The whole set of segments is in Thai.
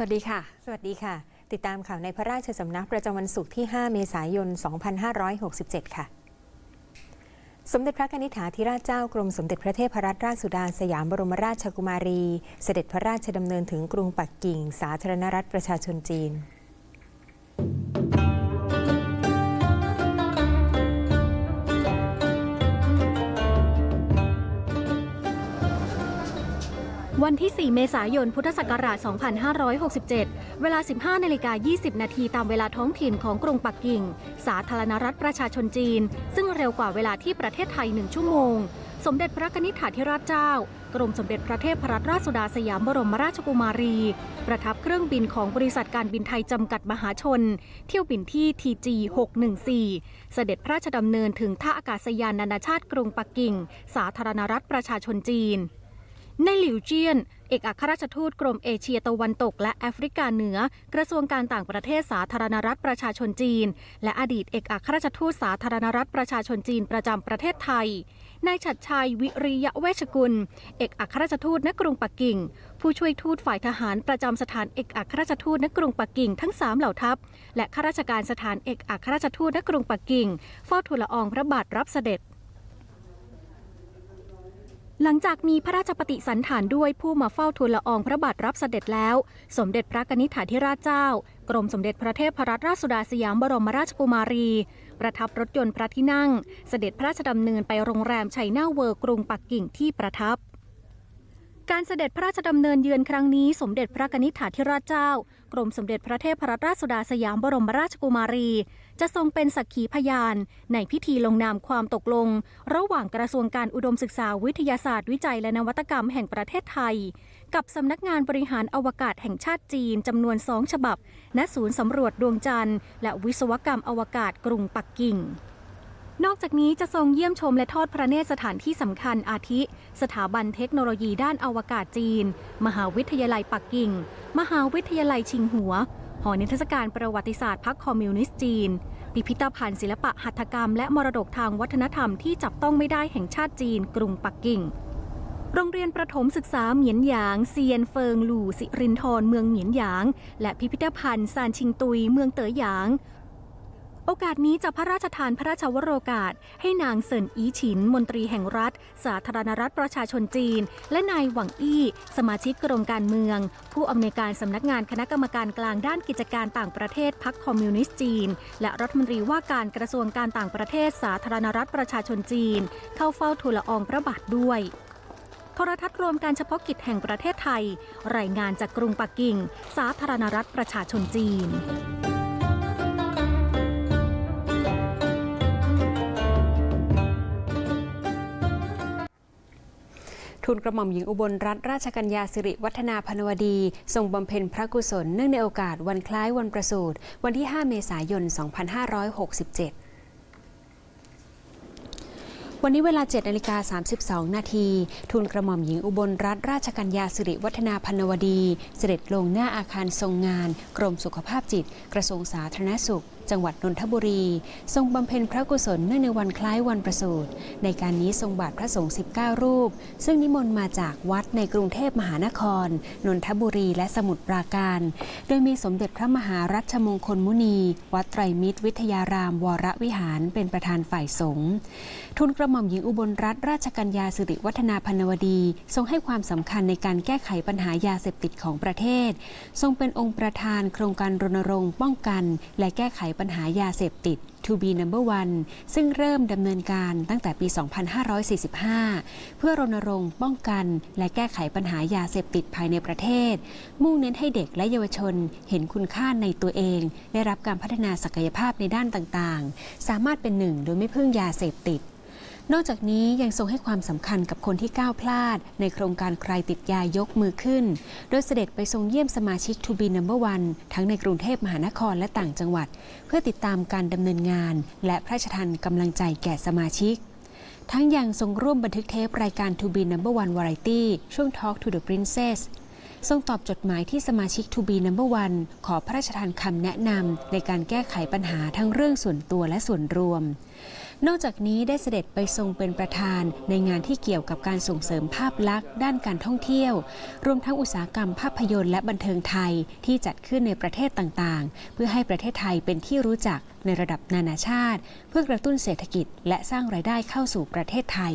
วัสดีค่ะ สวัสดีค่ะ ติดตามข่าวในพระราชสำนักประจำวันศุกร์ที่ 5 เมษายน 2567 ค่ะ สมเด็จพระนิธิถาธิราชเจ้ากรมสมเด็จพระเทพรัตนราชสุดาสยามบรมราชกุมารี เสด็จพระราชดำเนินถึงกรุงปักกิ่ง สาธารณรัฐประชาชนจีน วันที่ 4 เมษายน พุทธศักราช 2567 เวลา 15นาฬิกา20 นาทีตามเวลาท้องถิ่นของกรุงปักกิ่ง สาธารณรัฐประชาชนจีน ซึ่งเร็วกว่าเวลาที่ประเทศไทย 1 ชั่วโมง สมเด็จพระนิธิถาธิราชเจ้า กรมสมเด็จพระเทพรัตนราชสุดาสยามบรมราชกุมารี ประทับเครื่องบินของบริษัทการบินไทยจำกัดมหาชน เที่ยวบินที่ TG 614 เสด็จพระราชดำเนินถึงท่าอากาศยานนานาชาติกรุงปักกิ่ง สาธารณรัฐประชาชนจีน ในหลิวเจียน เอกอัครราชทูตกรมเอเชียตะวันตกและแอฟริกาเหนือ กระทรวงการต่างประเทศสาธารณรัฐประชาชนจีน และอดีตเอกอัครราชทูตสาธารณรัฐประชาชนจีนประจำประเทศไทยนายฉัดชัยวิริยะเวชกุล เอกอัครราชทูตณกรุงปักกิ่ง ผู้ช่วยทูตฝ่ายทหารประจำสถานเอกอัครราชทูตณกรุงปักกิ่งทั้งสามเหล่าทัพ และข้าราชการสถานเอกอัครราชทูตณกรุงปักกิ่งเฝ้าทูลละอองพระบาทรับเสด็จ หลังจากมีพระราชปฏิสันฐานด้วยผู้มาเฝ้าทูลละอองพระบาทรับเสด็จแล้ว สมเด็จพระนิธิถาธิราชเจ้า กรมสมเด็จพระเทพรัตนราชสุดาสยามบรมราชกุมารี ประทับรถยนต์พระที่นั่ง เสด็จพระราชดำเนินไปโรงแรมชัยนาเวิร์กรุงปักกิ่งที่ประทับ การเสด็จพระราชดำเนินเยือนครั้งนี้สมเด็จพระนิธิถาธิราชเจ้า กรมสมเด็จพระเทพรัตนราชสุดาสยามบรมราชกุมารี จะทรงเป็นสักขีพยาน ในพิธีลงนามความตกลง ระหว่างกระทรวงการอุดมศึกษาวิทยาศาสตร์วิจัยและนวัตกรรมแห่งประเทศไทย กับสำนักงานบริหารอวกาศแห่งชาติจีนจำนวนสองฉบับ ณ ศูนย์สำรวจดวงจันทร์ และวิศวกรรมอวกาศกรุงปักกิ่ง นอกจากนี้จะทรงเยี่ยมชมและทอดพระเนตรสถานที่สำคัญอาทิ สถาบันเทคโนโลยีด้านอวกาศจีน มหาวิทยาลัยปักกิ่ง มหาวิทยาลัยชิงหัว หอนิทรรศการประวัติศาสตร์พรรคคอมมิวนิสต์จีน พิพิธภัณฑ์ศิลปะหัตถกรรม และมรดกทางวัฒนธรรมที่จับต้องไม่ได้แห่งชาติจีน กรุงปักกิ่ง โรงเรียนประถมศึกษาเหมียนหยาง เซียนเฟิงหลู่สิรินทรเมืองเหมียนหยาง และพิพิธภัณฑ์ซานชิงตุย เมืองเต๋อหยาง โอกาสนี้จะพระราชทานพระราชวโรกาส ให้นางเซินอีฉิน มนตรีแห่งรัฐ สาธารณรัฐประชาชนจีน และนายหวังอี้ สมาชิกกรมการเมือง ผู้อำนวยการสำนักงานคณะกรรมการกลางด้านกิจการต่างประเทศพรรคคอมมิวนิสต์จีน และรัฐมนตรีว่าการกระทรวงการต่างประเทศสาธารณรัฐประชาชนจีน เข้าเฝ้าทูลละอองพระบาทด้วยโทรทัศน์รวมการเฉพาะกิจแห่งประเทศไทย รายงานจากกรุงปักกิ่ง สาธารณรัฐประชาชนจีน ทูลกระหม่อมหญิงอุบลรัตนราชกัญญาสิริวัฒนาพนวดี ทรงบำเพ็ญพระกุศลเนื่องในโอกาสวันคล้ายวันประสูติวันที่ 5 เมษายน 2567วันนี้เวลา 7นาฬิกา32 นาทีทูลกระหม่อมหญิงอุบลรัตนราชกัญญาสิริวัฒนาพนวดี เสด็จลงหน้าอาคารทรงงาน กรมสุขภาพจิต กระทรวงสาธารณสุข จังหวัดนนทบุรี ทรงบำเพ็ญพระกุศลเนื่องในวันคล้ายวันประสูติในการนี้ทรงบาทพระสงฆ์ 19 รูป ซึ่งนิมนต์มาจากวัดในกรุงเทพมหานคร นนทบุรี และสมุทรปราการ โดยมีสมเด็จพระมหารัชมงคลมุนี วัดไตรมิตร วิทยาราม วรวิหารเป็นประธานฝ่ายสงฆ์ทุนกระหม่อมหญิงอุบลรัตนราชกัญญาสิริวัฒนาพนวดี ทรงให้ความสำคัญในการแก้ไขปัญหายาเสพติดของประเทศ ทรงเป็นองค์ประธานโครงการรณรงค์ป้องกัน และแก้ไขปัญหายาเสพติด To be number one ซึ่งเริ่มดำเนินการตั้งแต่ปี 2545 เพื่อรณรงค์ป้องกัน และแก้ไขปัญหายาเสพติดภายในประเทศ มุ่งเน้นให้เด็กและเยาวชนเห็นคุณค่าในตัวเอง ได้รับการพัฒนาศักยภาพในด้านต่างๆ สามารถเป็นหนึ่งโดยไม่พึ่งยาเสพติด นอกจากนี้ยังทรงให้ความสำคัญกับคนที่ก้าวพลาด ในโครงการใครติดยายกมือขึ้น โดยเสด็จไปทรงเยี่ยมสมาชิก To be number one ทั้งในกรุงเทพมหานครและต่างจังหวัด เพื่อติดตามการดำเนินงาน และพระราชทานกำลังใจแก่สมาชิกทั้งยังทรงร่วมบันทึกเทปรายการ To be number one variety ช่วง Talk to the Princess ทรงตอบจดหมายที่สมาชิก To be number one ขอพระราชทานคำแนะนำในการแก้ไขปัญหาทั้งเรื่องส่วนตัวและส่วนรวม นอกจากนี้ได้เสด็จไปทรงเป็นประธานในงานที่เกี่ยวกับการส่งเสริมภาพลักษณ์ด้านการท่องเที่ยว รวมทั้งอุตสาหกรรมภาพยนตร์และบันเทิงไทยที่จัดขึ้นในประเทศต่างๆ เพื่อให้ประเทศไทยเป็นที่รู้จักในระดับนานาชาติ เพื่อกระตุ้นเศรษฐกิจ และสร้างรายได้เข้าสู่ประเทศไทย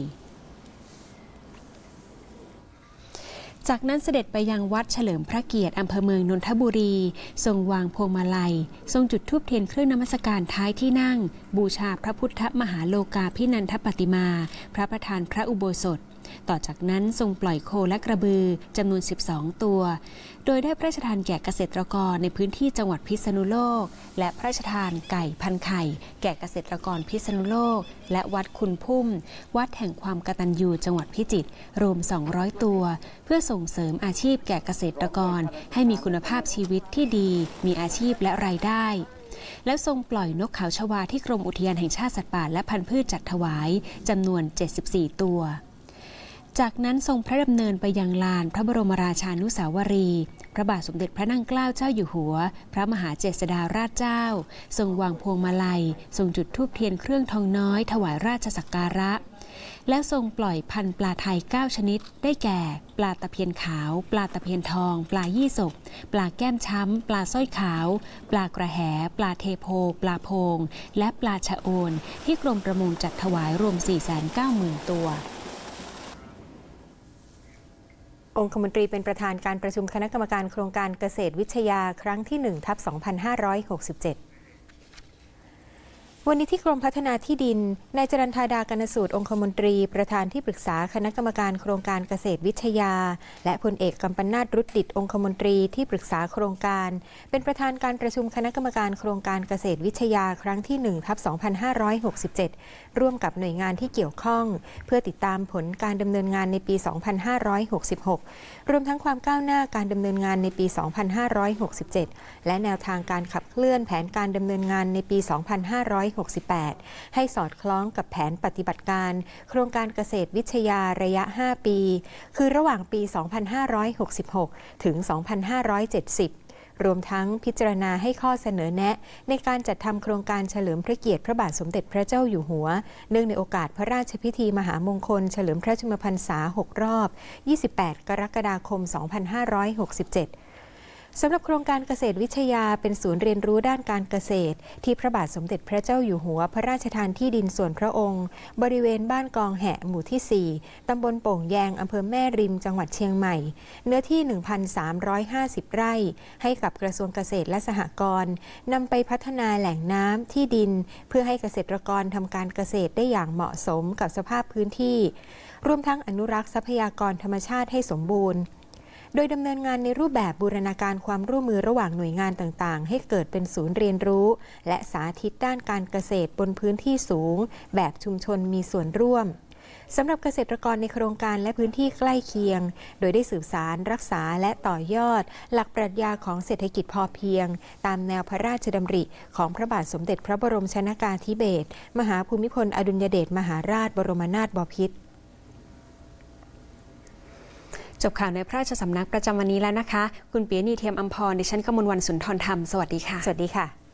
จากนั้นเสด็จไปยังวัดเฉลิมพระเกียรติอำเภอเมืองนนทบุรี ทรงวางพวงมาลัย ทรงจุดธูปเทียนเครื่องนมัสการท้ายที่นั่ง บูชาพระพุทธมหาโลกาพินันทปฏิมา พระประธานพระอุโบสถ ต่อจากนั้นทรงปล่อยโคและกระบือจำนวน 12 ตัว โดยได้พระราชทานแก่เกษตรกรในพื้นที่จังหวัดพิษณุโลก และพระราชทานไก่พันไข่ แก่เกษตรกรพิษณุโลก และวัดคุณพุ่ม วัดแห่งความกตัญญูจังหวัดพิจิตรรวม 200 ตัว เพื่อส่งเสริมอาชีพแก่เกษตรกร ให้มีคุณภาพชีวิตที่ดี มีอาชีพและรายได้แล้วทรงปล่อยนกเขาชวาที่กรมอุทยานแห่งชาติสัตว์ป่าและพันธุ์พืชจัดถวายจำนวน 74 ตัว จากนั้นทรงพระดำเนินไปยังลานพระบรมราชานุสาวรี พระบาทสมเด็จพระนั่งเกล้าเจ้าอยู่หัว พระมหาเจษฎาราชเจ้า ทรงวางพวงมาลัย ทรงจุดธูปเทียนเครื่องทองน้อย ถวายราชสักการะ แล้วทรงปล่อยพันธุ์ปลาไทย 9 ชนิด ได้แก่ ปลาตะเพียนขาว ปลาตะเพียนทอง ปลายี่สก ปลาแก้มช้ำ ปลาสร้อยขาว ปลากระแห ปลาเทโพ ปลาโพง และปลาชะโอน ที่กรมประมงจัดถวายรวม 490,000 ตัว องคมนตรีเป็นประธานการประชุมคณะกรรมการโครงการเกษตรวิทยาครั้งที่1ทับ2567 วันนี้ที่กรมพัฒนาที่ดิน นายจรันทาดากนสูตรองคมนตรี ประธานที่ปรึกษาคณะกรรมการโครงการเกษตรวิทยา และพลเอกกัมปนาตรุดดิตองคมนตรีที่ปรึกษาโครงการ เป็นประธานการประชุมคณะกรรมการโครงการเกษตรวิทยาครั้งที่1ทับ2567 ร่วมกับหน่วยงานที่เกี่ยวข้อง เพื่อติดตามผลการดำเนินงานในปี 2566 รวมทั้งความก้าวหน้าการดำเนินงานในปี 2567 และแนวทางการขับเคลื่อนแผนการดำเนินงานในปี 25 2568 ให้สอดคล้องกับแผนปฏิบัติการ โครงการเกษตรวิทยาระยะ 5 ปี คือระหว่างปี 2566 ถึง 2570รวมทั้งพิจารณาให้ข้อเสนอแนะ ในการจัดทำโครงการเฉลิมพระเกียรติพระบาทสมเด็จพระเจ้าอยู่หัว เนื่องในโอกาสพระราชพิธีมหามงคล เฉลิมพระชนมพรรษา 6 รอบ 28 กรกฎาคม 2567 สำหรับโครงการเกษตรวิทยาเป็นศูนย์เรียนรู้ด้านการเกษตร ที่พระบาทสมเด็จพระเจ้าอยู่หัว พระราชทานที่ดินส่วนพระองค์ บริเวณบ้านกองแหะหมู่ที่ 4 ตำบลโป่งแยงอำเภอแม่ริมจังหวัดเชียงใหม่ เนื้อที่ 1,350 ไร่ ให้กับกระทรวงเกษตรและสหกรณ์นำไปพัฒนาแหล่งน้ำที่ดิน เพื่อให้เกษตรกรทำการเกษตรได้อย่างเหมาะสมกับสภาพพื้นที่ รวมทั้งอนุรักษ์ทรัพยากรธรรมชาติให้สมบูรณ์ โดยดำเนินงานในรูปแบบบูรณาการความร่วมมือระหว่างหน่วยงานต่างๆ ให้เกิดเป็นศูนย์เรียนรู้ และสาธิตด้านการเกษตรบนพื้นที่สูง แบบชุมชนมีส่วนร่วมสำหรับเกษตรกรในโครงการและพื้นที่ใกล้เคียง โดยได้สืบสารรักษาและต่อยอด หลักปรัชญาของเศรษฐกิจพอเพียง ตามแนวพระราชดำริ ของพระบาทสมเด็จพระบรมชนากาธิเบศรมหาภูมิพลอดุลยเดชมหาราชบรมนาถบพิตร จบข่าวในพระราชสำนักประจำวันนี้แล้วนะคะ คุณเปียนีเทียมอัมพร ดิฉันกมลวันสุนทรธรรม สวัสดีค่ะ สวัสดีค่ะ